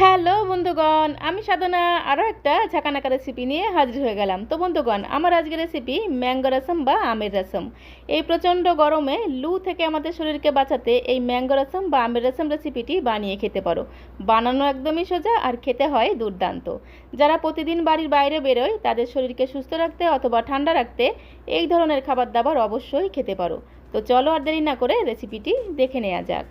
Hello বন্ধুগণ, আমি সাধনা আরও একটা ঝাঁকানাকা রেসিপি নিয়ে হাজির হয়ে গেলাম। তো বন্ধুগণ, আমার আজকের রেসিপি ম্যাঙ্গো রসম বা আমের রসম এই প্রচণ্ড গরমে লু থেকে আমাদের শরীরকে বাঁচাতে এই ম্যাঙ্গো রসম বা আমের রসম রেসিপিটি বানিয়ে খেতে পারো। বানানো একদমই সোজা আর খেতে হয় দুর্দান্ত। যারা প্রতিদিন বাড়ির বাইরে বেরোয়, তাদের শরীরকে সুস্থ রাখতে অথবা ঠান্ডা রাখতে এই ধরনের খাবার দাবার অবশ্যই খেতে পারো। তো চলো আর দেরি না করে রেসিপিটি দেখে নেওয়া যাক।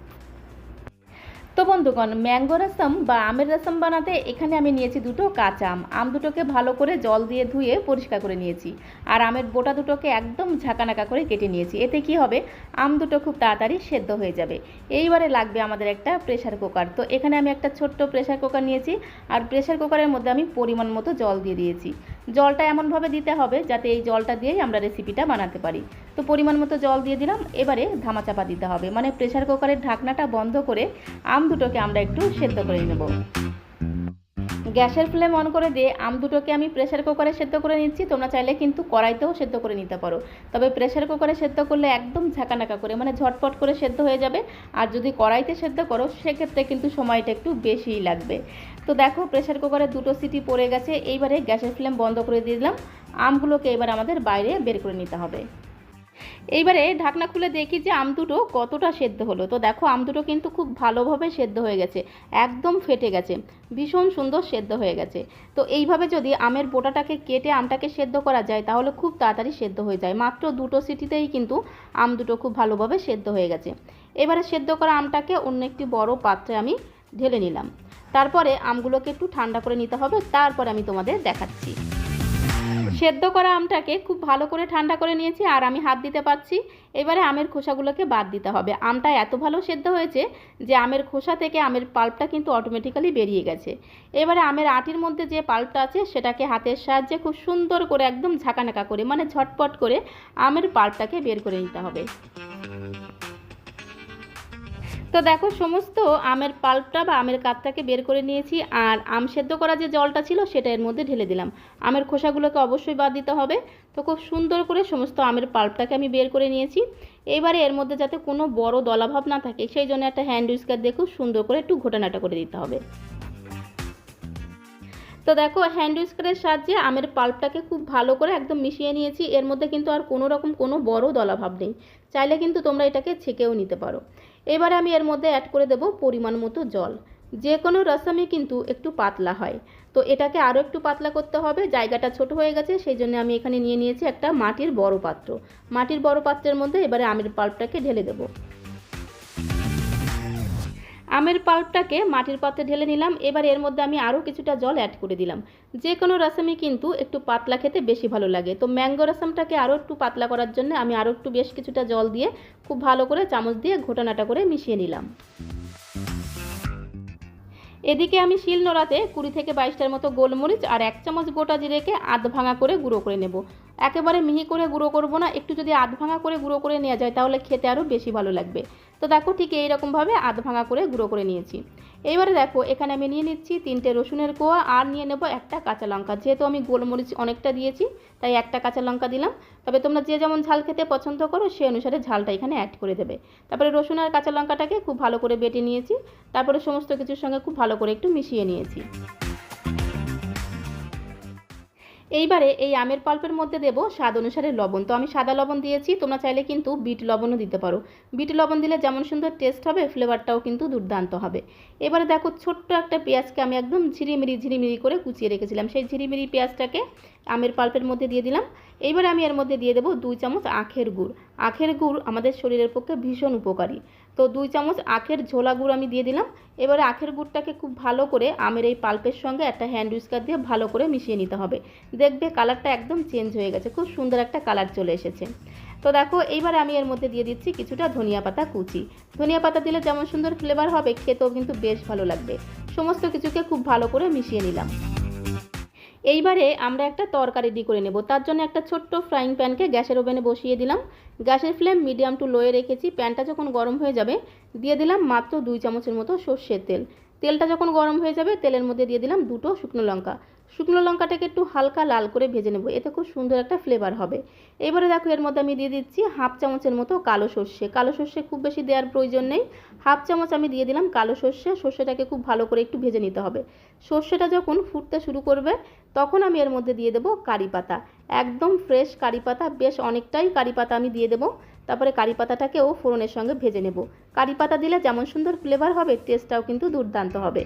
তো বন্ধুগণ, ম্যাঙ্গো রসম বা আমের রসম বানাতে এখানে আমি নিয়েছি দুটো কাঁচা আম। আম দুটোকে ভালো করে জল দিয়ে ধুয়ে পরিষ্কার করে নিয়েছি। আর আমের বোটা দুটোকে একদম ঝাঁকানাকা করে কেটে নিয়েছি। এতে কি হবে? আম দুটো খুব তাড়াতাড়ি সেদ্ধ হয়ে যাবে। এইবারে লাগবে আমাদের একটা প্রেশার কুকার। তো এখানে আমি একটা ছোট্ট প্রেশার কুকার নিয়েছি। আর প্রেশার কুকারের মধ্যে আমি পরিমাণ মতো জল দিয়ে দিয়েছি। জলটা এমনভাবে দিতে হবে যাতে এই জলটা দিয়েই আমরা রেসিপিটা বানাতে পারি। তো পরিমাণ মতো জল দিয়ে দিলাম, এবারে ধামাচাপা দিতে হবে। মানে প্রেশার কুকারের ঢাকনাটা বন্ধ করে আম দুটোকে আমরা একটু সেদ্ধ করে নেব। গ্যাসের ফ্লেম অন করে দিয়ে আম দুটোকে আমি প্রেশার কুকারে সেদ্ধ করে নিচ্ছি। তোমরা চাইলে কিন্তু কড়াইতেও সেদ্ধ করে নিতে পারো। তবে প্রেশার কুকারে সেদ্ধ করলে একদম ঝাঁকানাকা করে মানে ঝটপট করে সেদ্ধ হয়ে যাবে। আর যদি কড়াইতে সেদ্ধ করো, সেক্ষেত্রে কিন্তু সময়টা একটু বেশিই লাগবে। তো দেখো প্রেশার কুকারে দুটো সিটি পড়ে গেছে। এইবারে গ্যাসের ফ্লেম বন্ধ করে দিয়ে দিলাম। আমগুলোকে এবার আমাদের বাইরে বের করে নিতে হবে। এইবারে ঢাকনা খুলে দেখি যে আম দুটো কতটা সেদ্ধ হলো। তো দেখো, আম দুটো কিন্তু খুব ভালোভাবে সেদ্ধ হয়ে গেছে, একদম ফেটে গেছে, ভীষণ সুন্দর সেদ্ধ হয়ে গেছে। তো এইভাবে যদি আমের বোটাটাকে কেটে আমটাকে সেদ্ধ করা যায়, তাহলে খুব তাড়াতাড়ি সেদ্ধ হয়ে যায়। মাত্র দুটো সিটিতেই কিন্তু আম দুটো খুব ভালোভাবে সেদ্ধ হয়ে গেছে। এবারে সেদ্ধ করা আমটাকে অন্য একটি বড় পাত্রে আমি ঢেলে নিলাম। তারপরে আমগুলোকে একটু ঠান্ডা করে নিতে হবে, তারপরে আমি তোমাদের দেখাচ্ছি। সেদ্ধ করা আমটাকে খুব ভালো করে ঠান্ডা করে নিয়েছি, আর আমি হাত দিতে পারছি। এবারে আমের খোসাগুলোকে বাদ দিতে হবে। আমটা এত ভালো সেদ্ধ হয়েছে যে আমের খোসা থেকে আমের পাল্পটা কিন্তু অটোমেটিক্যালি বেরিয়ে গেছে। এবারে আমের আটির মধ্যে যে পাল্পটা আছে, সেটাকে হাতের সাহায্যে খুব সুন্দর করে একদম ঝাঁকানাকা করে মানে ঝটপট করে আমের পাল্পটাকে বের করে নিতে হবে। তো দেখো, সমস্ত আমের পাল্পটা বা আমের কাতটাকে বের করে নিয়েছি আর আম সেদ্ধ করা যে জলটা ছিল সেটা এর মধ্যে ঢেলে দিলাম। আমের খোসাগুলোকে অবশ্যই বাদ দিতে হবে। তো খুব সুন্দর করে সমস্ত আমের পাল্পটাকে আমি বের করে নিয়েছি। এবারে এর মধ্যে যাতে কোনো বড় দলাভাব না থাকে, সেই জন্য একটা হ্যান্ড উইস্কার দিয়ে খুব সুন্দর করে একটু ঘোটানাটা করে দিতে হবে। তো দেখো হ্যান্ড উইস্কারের সাহায্যে আমের পাল্পটাকে খুব ভালো করে একদম মিশিয়ে নিয়েছি। এর মধ্যে কিন্তু আর কোনো রকম কোনো বড় দলাভাব নেই। চাইলে কিন্তু তোমরা এটাকে ছেঁকেও নিতে পারো। এবারে আমি এর মধ্যে অ্যাড করে দেব পরিমাণ মতো জল। যে কোনো রসামি কিন্তু একটু পাতলা হয়। তো এটাকে আরও একটু পাতলা করতে হবে, জায়গাটা ছোট হয়ে গেছে, সেই জন্য আমি এখানে নিয়ে নিয়েছি একটা মাটির বড় পাত্র। মাটির বড় পাত্রের মধ্যে এবারে আমের পাল্পটাকে ঢেলে দেবো। আমের পাল্পটাকে মাটির পাত্রে ঢেলে নিলাম। এবার এর মধ্যে আমি আরও কিছুটা জল অ্যাড করে দিলাম। যে কোনো রসামি কিন্তু একটু পাতলা খেতে বেশি ভালো লাগে। তো ম্যাঙ্গো রসামটাকে আরও একটু পাতলা করার জন্য আমি আরও একটু বেশ কিছুটা জল দিয়ে খুব ভালো করে চামচ দিয়ে ঘোটানাটা করে মিশিয়ে নিলাম। এদিকে আমি শিল নোড়াতে কুড়ি থেকে বাইশটার মতো গোলমরিচ আর এক চামচ গোটা জিরেকে আধ ভাঙা করে গুঁড়ো করে নেব। একেবারে মিহি করে গুঁড়ো করব না। একটু যদি আধ ভাঙা করে গুঁড়ো করে নেওয়া যায় তাহলে খেতে আরও বেশি ভালো লাগবে। তো দেখো ঠিক এইরকমভাবে আধ ভাঙা করে গুঁড়ো করে নিয়েছি। এইবারে দেখো, এখানে আমি নিয়ে নিচ্ছি তিনটে রসুনের কোয়া আর নিয়ে নেব একটা কাঁচা লঙ্কা। যেহেতু আমি গোলমরিচ অনেকটা দিয়েছি, তাই একটা কাঁচা লঙ্কা দিলাম। তবে তোমরা যে যেমন ঝাল খেতে পছন্দ করো সেই অনুসারে ঝালটা এখানে অ্যাড করে দেবে। তারপরে রসুন আর কাঁচা লঙ্কাটাকে খুব ভালো করে বেটে নিয়েছি। তারপরে সমস্ত কিছুর সঙ্গে খুব ভালো করে একটু মিশিয়ে নিয়েছি। এইবারে এই আমের পাল্পের মধ্যে দেবো স্বাদ অনুসারে লবণ। তো আমি সাদা লবণ দিয়েছি, তোমরা চাইলে কিন্তু বিট লবণও দিতে পারো। বিট লবণ দিলে যেমন সুন্দর টেস্ট হবে ফ্লেভারটাও কিন্তু দুর্দান্ত হবে। এবারে দেখো ছোট্ট একটা পেঁয়াজকে আমি একদম ঝিরিমিরি ঝিরিমিরি করে কুচিয়ে রেখেছিলাম। সেই ঝিরিমিরি পেঁয়াজটাকে আমের পাল্পের মধ্যে দিয়ে দিলাম। এইবারে আমি এর মধ্যে দিয়ে দেবো দুই চামচ আখের গুড়। আখের গুড় আমাদের শরীরের পক্ষে ভীষণ উপকারী। তো দুই চামচ আখের ঝোলা গুড় আমি দিয়ে দিলাম। এবারে আখের গুড়টাকে খুব ভালো করে আমের এই পাল্পের সঙ্গে একটা হ্যান্ড উইস্কার দিয়ে ভালো করে মিশিয়ে নিতে হবে। দেখবে কালারটা একদম চেঞ্জ হয়ে গেছে। খুব সুন্দর একটা কালার চলে এসেছে। তো দেখো, এইবারে আমি এর মধ্যে দিয়ে দিচ্ছি কিছুটা ধনিয়া পাতা কুচি। ধনিয়া পাতা দিলে যেমন সুন্দর ফ্লেভার হবে, খেতেও কিন্তু বেশ ভালো লাগবে। সমস্ত কিছুকে খুব ভালো করে মিশিয়ে নিলাম। এইবারে আমরা একটা তরকারি রেডি করে নেব। তার জন্য একটা ছোট্ট ফ্রাইং প্যানকে গ্যাসের ওভেনে বসিয়ে দিলাম। গ্যাসের ফ্লেম মিডিয়াম টু লোয়ে রেখেছি। প্যানটা যখন গরম হয়ে যাবে, দিয়ে দিলাম মাত্র দুই চামচের মতো সর্ষের তেল। তেলটা যখন গরম হয়ে যাবে, তেলের মধ্যে দিয়ে দিলাম দুটো শুকনো লঙ্কা। শুকনো লঙ্কাটাকে একটু হালকা লাল করে ভেজে নেব, এতে খুব সুন্দর একটা ফ্লেভার হবে। এবারে দেখো, এর মধ্যে আমি দিয়ে দিচ্ছি হাফ চামচের মতো কালো সর্ষে। কালো সর্ষে খুব বেশি দেওয়ার প্রয়োজন নেই। হাফ চামচ আমি দিয়ে দিলাম কালো সর্ষে। সর্ষেটাকে খুব ভালো করে একটু ভেজে নিতে হবে। সর্ষেটা যখন ফুটতে শুরু করবে, তখন আমি এর মধ্যে দিয়ে দেবো কারি পাতা। একদম ফ্রেশ কারি পাতা, বেশ অনেকটাই কারি পাতা আমি দিয়ে দেবো। তারপরে কারি পাতাটাকেও ফোড়নের সঙ্গে ভেজে নেব। কারি পাতা দিলে যেমন সুন্দর ফ্লেভার হবে টেস্টটাও কিন্তু দুর্দান্ত হবে।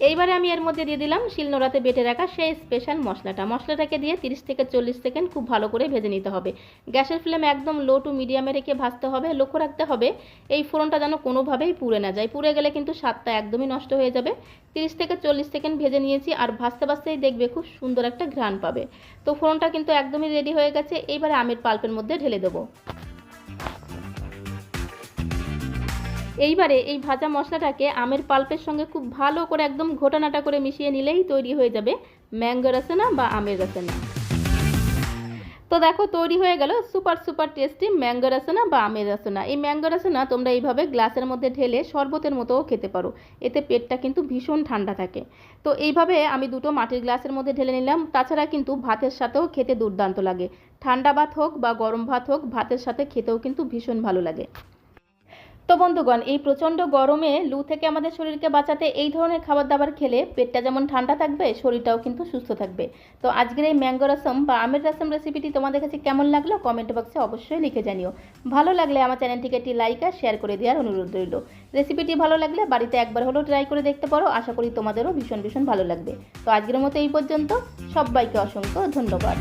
এইবারে আমি এর মধ্যে দিয়ে দিলাম শিলনোড়াতে বেটে রাখা সেই স্পেশাল মশলাটা। মশলাটাকে দিয়ে তিরিশ থেকে চল্লিশ সেকেন্ড খুব ভালো করে ভেজে নিতে হবে। গ্যাসের ফ্লেম একদম লো টু মিডিয়ামে রেখে ভাজতে হবে। লক্ষ্য রাখতে হবে, এই ফোড়নটা যেন কোনোভাবেই পুড়ে না যায়। পুড়ে গেলে কিন্তু স্বাদটা একদমই নষ্ট হয়ে যাবে। তিরিশ থেকে চল্লিশ সেকেন্ড ভেজে নিয়েছি আর ভাজতে ভাজতেই দেখবে খুব সুন্দর একটা ঘ্রাণ পাবে। তো ফোড়নটা কিন্তু একদমই রেডি হয়ে গেছে। এইবারে আমের পাল্পের মধ্যে ঢেলে দেবো। এইবারে এই ভাজা মশলাটাকে আমের পাল্পের সঙ্গে খুব ভালো করে একদম ঘোটানাটা করে মিশিয়ে নিলেই তৈরি হয়ে যাবে ম্যাঙ্গো রসনা বা আমের রসনা। তো দেখো, তৈরি হয়ে গেল super super tasty mango Rasna বা আমের রসনা। এই ম্যাঙ্গো রসনা তোমরা এইভাবে গ্লাসের মধ্যে ঢেলে শরবতের মতোও খেতে পারো। এতে পেটটা কিন্তু ভীষণ ঠান্ডা থাকে। তো এইভাবে আমি দুটো মাটির গ্লাসের মধ্যে ঢেলে নিলাম। তাছাড়া কিন্তু ভাতের সাথেও খেতে দুর্দান্ত লাগে। ঠান্ডা ভাত হোক বা গরম ভাত হোক, ভাতের সাথে খেতেও কিন্তু ভীষণ ভালো লাগে। তো বন্ধুগণ, এই প্রচণ্ড গরমে লু থেকে আমাদের শরীরকে বাঁচাতে এই ধরনের খাবার দাবার খেলে পেটটা যেমন ঠান্ডা থাকবে, শরীরটাও কিন্তু সুস্থ থাকবে। তো আজকের এই ম্যাঙ্গো রসম বা আমের রসম রেসিপিটি তোমাদের কাছে কেমন লাগল কমেন্ট বক্সে অবশ্যই লিখে জানিও। ভালো লাগলে আমার চ্যানেলটিকে একটি লাইক আর শেয়ার করে দেওয়ার অনুরোধ রইল। রেসিপিটি ভালো লাগলে বাড়িতে একবার হলেও ট্রাই করে দেখতে পারো, আশা করি তোমাদেরও ভীষণ ভীষণ ভালো লাগবে। তো আজকের মতো এই পর্যন্ত, সবাইকে অসংখ্য ধন্যবাদ।